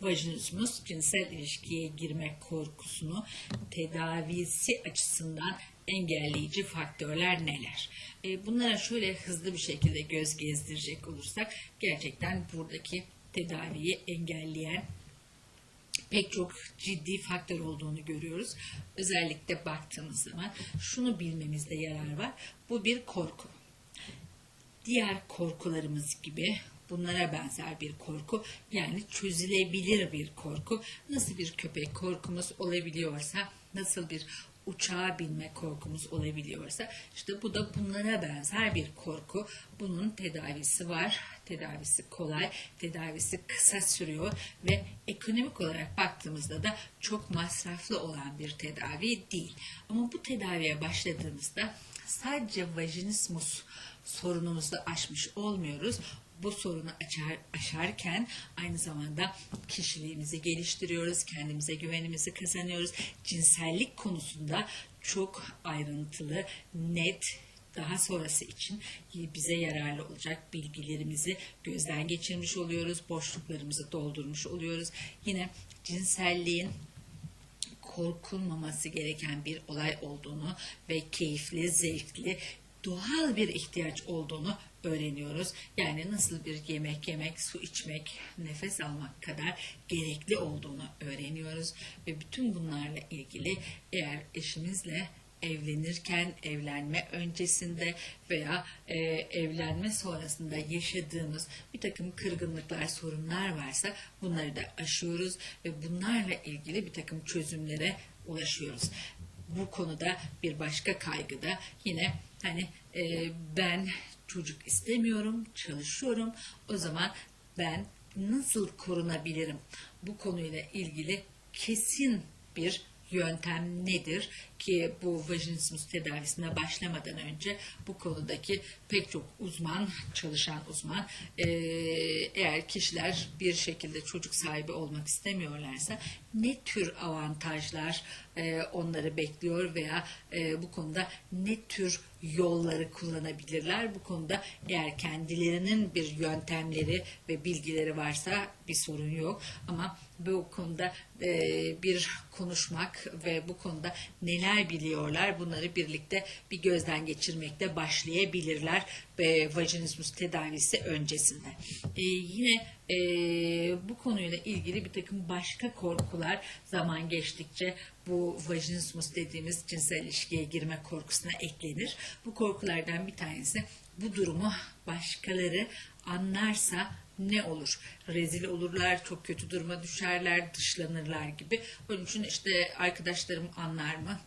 Vajinismus cinsel ilişkiye girme korkusunu tedavisi açısından engelleyici faktörler neler? E, bunlara şöyle hızlı bir şekilde göz gezdirecek olursak gerçekten buradaki tedaviyi engelleyen pek çok ciddi faktör olduğunu görüyoruz. Özellikle baktığımız zaman şunu bilmemizde yarar var. Bu bir korku. Diğer korkularımız gibi bunlara benzer bir korku yani çözülebilir bir korku. Nasıl bir köpek korkumuz olabiliyorsa, nasıl bir uçağa binme korkumuz olabiliyorsa işte bu da bunlara benzer bir korku. Bunun tedavisi var. Tedavisi kolay, tedavisi kısa sürüyor ve ekonomik olarak baktığımızda da çok masraflı olan bir tedavi değil. Ama bu tedaviye başladığımızda sadece vajinismus sorunumuzu aşmış olmuyoruz bu sorunu açar, aşarken aynı zamanda kişiliğimizi geliştiriyoruz, kendimize güvenimizi kazanıyoruz. Cinsellik konusunda çok ayrıntılı, net, daha sonrası için bize yararlı olacak bilgilerimizi gözden geçirmiş oluyoruz, boşluklarımızı doldurmuş oluyoruz. Yine cinselliğin korkulmaması gereken bir olay olduğunu ve keyifli, zevkli, doğal bir ihtiyaç olduğunu öğreniyoruz. Yani nasıl bir yemek yemek, su içmek, nefes almak kadar gerekli olduğunu öğreniyoruz. Ve bütün bunlarla ilgili eğer eşimizle evlenirken, evlenme öncesinde veya e, evlenme sonrasında yaşadığımız bir takım kırgınlıklar, sorunlar varsa bunları da aşıyoruz ve bunlarla ilgili bir takım çözümlere ulaşıyoruz. Bu konuda bir başka kaygı da yine hani e, ben çocuk istemiyorum, çalışıyorum. O zaman ben nasıl korunabilirim? Bu konuyla ilgili kesin bir yöntem nedir ki bu vajinismus tedavisine başlamadan önce bu konudaki pek çok uzman, çalışan uzman e, eğer kişiler bir şekilde çocuk sahibi olmak istemiyorlarsa ne tür avantajlar e, onları bekliyor veya e, bu konuda ne tür yolları kullanabilirler. Bu konuda eğer kendilerinin bir yöntemleri ve bilgileri varsa bir sorun yok. Ama bu konuda e, bir konuşmak ve bu konuda neler biliyorlar bunları birlikte bir gözden geçirmekte başlayabilirler ve vajinismus tedavisi öncesinde. E, yine e, bu konuyla ilgili bir takım başka korkular zaman geçtikçe bu vajinismus dediğimiz cinsel ilişkiye girme korkusuna eklenir. Bu korkulardan bir tanesi bu durumu başkaları anlarsa ne olur? Rezil olurlar, çok kötü duruma düşerler, dışlanırlar gibi. Onun için işte arkadaşlarım anlar mı?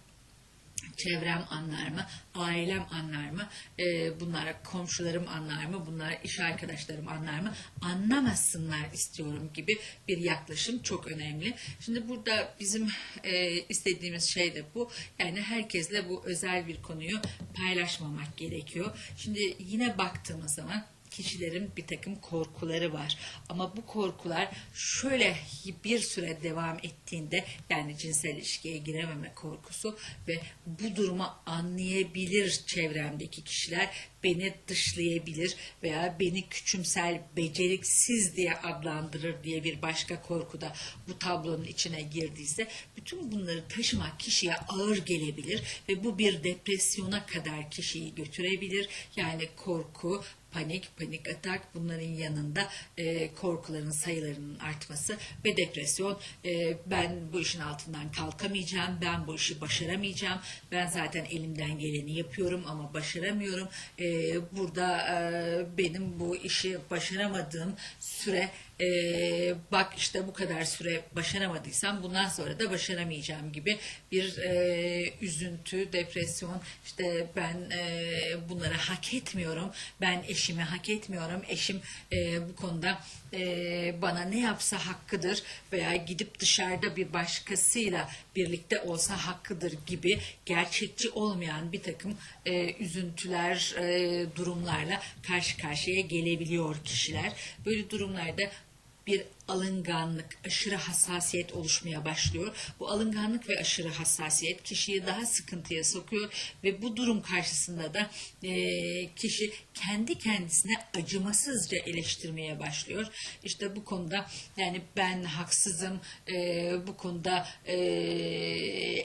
Çevrem anlar mı, ailem anlar mı, e, bunlar komşularım anlar mı, bunlar iş arkadaşlarım anlar mı, anlamasınlar istiyorum gibi bir yaklaşım çok önemli. Şimdi burada bizim e, istediğimiz şey de bu. Yani herkesle bu özel bir konuyu paylaşmamak gerekiyor. Şimdi yine baktığımız zaman kişilerin bir takım korkuları var. Ama bu korkular şöyle bir süre devam ettiğinde yani cinsel ilişkiye girememe korkusu ve bu durumu anlayabilir çevremdeki kişiler beni dışlayabilir veya beni küçümsel, beceriksiz diye adlandırır diye bir başka korku da bu tablonun içine girdiyse bütün bunları taşımak kişiye ağır gelebilir ve bu bir depresyona kadar kişiyi götürebilir. Yani korku, panik, panik atak bunların yanında e, korkuların sayılarının artması ve depresyon. E, ben bu işin altından kalkamayacağım, ben bu işi başaramayacağım, ben zaten elimden geleni yapıyorum ama başaramıyorum. E, burada e, benim bu işi başaramadığım süre e, bak işte bu kadar süre başaramadıysam bundan sonra da başaramayacağım gibi bir e, üzüntü, depresyon işte ben e, bunları hak etmiyorum, ben eşimi hak etmiyorum, eşim e, bu konuda e, bana ne yapsa hakkıdır veya gidip dışarıda bir başkasıyla birlikte olsa hakkıdır gibi gerçekçi olmayan bir takım e, üzüntüler, e, durumlarla karşı karşıya gelebiliyor kişiler. Böyle durumlarda bir alınganlık, aşırı hassasiyet oluşmaya başlıyor. Bu alınganlık ve aşırı hassasiyet kişiyi daha sıkıntıya sokuyor ve bu durum karşısında da e, kişi kendi kendisine acımasızca eleştirmeye başlıyor. İşte bu konuda yani ben haksızım, e, bu konuda e,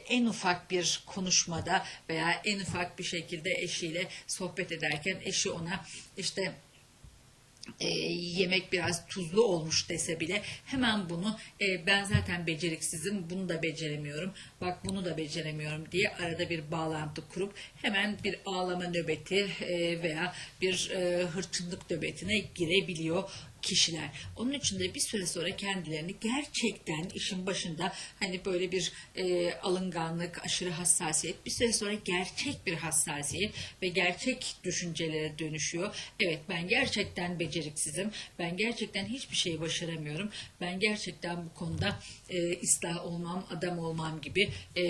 en ufak bir konuşmada veya en ufak bir şekilde eşiyle sohbet ederken eşi ona işte e, yemek biraz tuzlu olmuş dese bile hemen bunu e, ben zaten beceriksizim bunu da beceremiyorum bak bunu da beceremiyorum diye arada bir bağlantı kurup hemen bir ağlama nöbeti e, veya bir e, hırçınlık nöbetine girebiliyor kişiler. Onun için de bir süre sonra kendilerini gerçekten işin başında hani böyle bir e, alınganlık, aşırı hassasiyet bir süre sonra gerçek bir hassasiyet ve gerçek düşüncelere dönüşüyor. Evet ben gerçekten beceriksizim. Ben gerçekten hiçbir şey başaramıyorum. Ben gerçekten bu konuda e, ıslah olmam, adam olmam gibi e,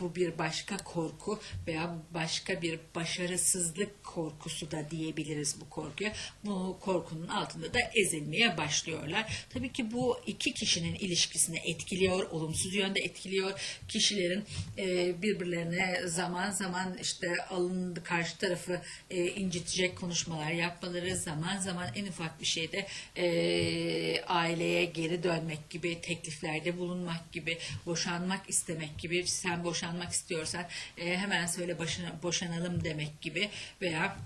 bu bir başka korku veya başka bir başarısızlık korkusu da diyebiliriz bu korkuya. Bu korkunun altında da ezilmeye başlıyorlar. Tabii ki bu iki kişinin ilişkisini etkiliyor, olumsuz yönde etkiliyor. Kişilerin e, birbirlerine zaman zaman işte alındı karşı tarafı e, incitecek konuşmalar yapmaları, zaman zaman en ufak bir şeyde e, aileye geri dönmek gibi, tekliflerde bulunmak gibi, boşanmak istemek gibi, sen boşanmak istiyorsan e, hemen söyle boşanalım demek gibi veya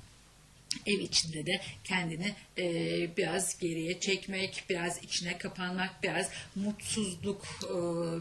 ev içinde de kendini e, biraz geriye çekmek, biraz içine kapanmak, biraz mutsuzluk e,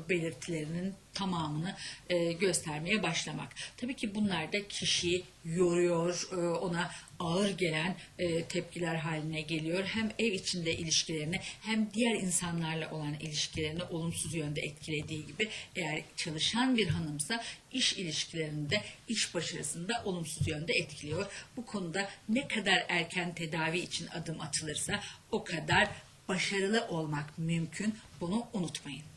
belirtilerinin tamamını e, göstermeye başlamak. Tabii ki bunlar da kişiyi yoruyor, e, ona ağır gelen e, tepkiler haline geliyor. Hem ev içinde ilişkilerini hem diğer insanlarla olan ilişkilerini olumsuz yönde etkilediği gibi eğer çalışan bir hanımsa iş ilişkilerinde, iş başarısında olumsuz yönde etkiliyor. Bu konuda ne kadar erken tedavi için adım atılırsa o kadar başarılı olmak mümkün. Bunu unutmayın.